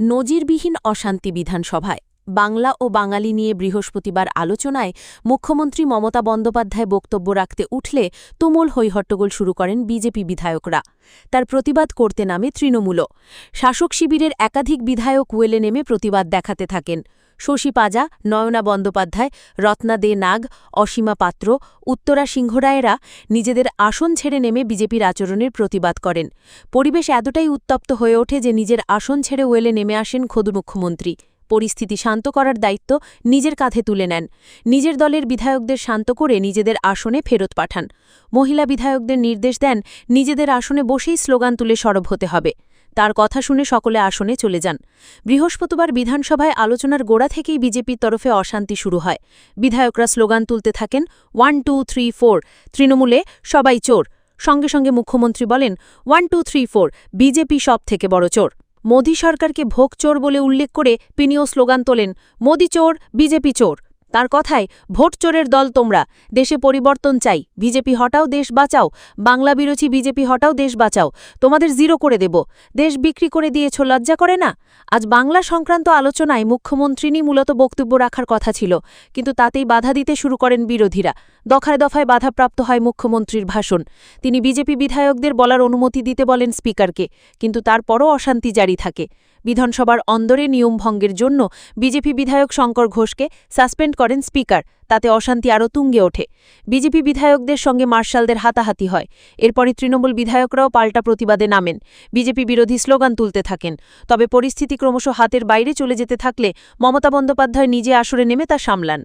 নজিরবিহীন অশান্তি বিধানসভায়। বাংলা ও বাঙালি নিয়ে বৃহস্পতিবার আলোচনায় মুখ্যমন্ত্রী মমতা বন্দ্যোপাধ্যায় বক্তব্য রাখতে উঠলে তুমুল হৈহট্টগোল শুরু করেন বিজেপি বিধায়করা। তার প্রতিবাদ করতে নামে তৃণমূলও। শাসক শিবিরের একাধিক বিধায়ক ওয়েলে নেমে প্রতিবাদ দেখাতে থাকেন। শশী পাজা, নয়না বন্দ্যোপাধ্যায়, রত্না দে নাগ, অসীমা পাত্র, উত্তরা সিংহরায়েরা নিজেদের আসন ছেড়ে নেমে বিজেপির আচরণের প্রতিবাদ করেন। পরিবেশ এতটাই উত্তপ্ত হয়ে ওঠে যে নিজের আসন ছেড়ে ওয়েলে নেমে আসেন খোদ মুখ্যমন্ত্রী। পরিস্থিতি শান্ত করার দায়িত্ব নিজের কাঁধে তুলে নেন। নিজের দলের বিধায়কদের শান্ত করে নিজেদের আসনে ফেরত পাঠান। মহিলা বিধায়কদের নির্দেশ দেন, নিজেদের আসনে বসেই স্লোগান তুলে সরব হতে হবে। তার কথা শুনে সকলে আসনে চলে যান। বৃহস্পতিবার বিধানসভায় আলোচনার গোড়া থেকেই বিজেপির তরফে অশান্তি শুরু হয়। বিধায়করা স্লোগান তুলতে থাকেন, ওয়ান, টু, থ্রি, ফোর। তৃণমূলে সবাই চোর। সঙ্গে সঙ্গে মুখ্যমন্ত্রী বলেন, one, two, three, four. BJP সব থেকে বড় চোর। মোদী সরকারকে ভোগ চোর বলে উল্লেখ করে তিনিও স্লোগান তোলেন, মোদি চোর, বিজেপি চোর। তার কথায়, ভোট চোরের দল তোমরা, দেশে পরিবর্তন চাই, বিজেপি হটাও দেশ বাঁচাও, বাংলা বিরোধী বিজেপি হটাও দেশ বাঁচাও, তোমাদের জিরো করে দেব, দেশ বিক্রি করে দিয়েছ লজ্জা করে না? আজ বাংলা সংক্রান্ত আলোচনায় মুখ্যমন্ত্রীনি মূলত বক্তব্য রাখার কথা ছিল, কিন্তু তাতেই বাধা দিতে শুরু করেন বিরোধীরা। দফায় দফায় বাধাপ্রাপ্ত হয় মুখ্যমন্ত্রীর ভাষণ। তিনি বিজেপি বিধায়কদের বলার অনুমতি দিতে বলেন স্পিকারকে, কিন্তু তারপরও অশান্তি জারি থাকে। বিধানসভার অন্দরে নিয়মভঙ্গের জন্য বিজেপি বিধায়ক শঙ্কর ঘোষকে সাসপেন্ড করেন স্পিকার, তাতে অশান্তি আরও তুঙ্গে ওঠে। বিজেপি বিধায়কদের সঙ্গে মার্শালদের হাতাহাতি হয়। এরপরই তৃণমূল বিধায়করাও পাল্টা প্রতিবাদে নামেন। বিজেপি বিরোধী স্লোগান তুলতে থাকেন। তবে পরিস্থিতি ক্রমশ হাতের বাইরে চলে যেতে থাকলে মমতা বন্দ্যোপাধ্যায় নিজে আসরে নেমে তা সামলান।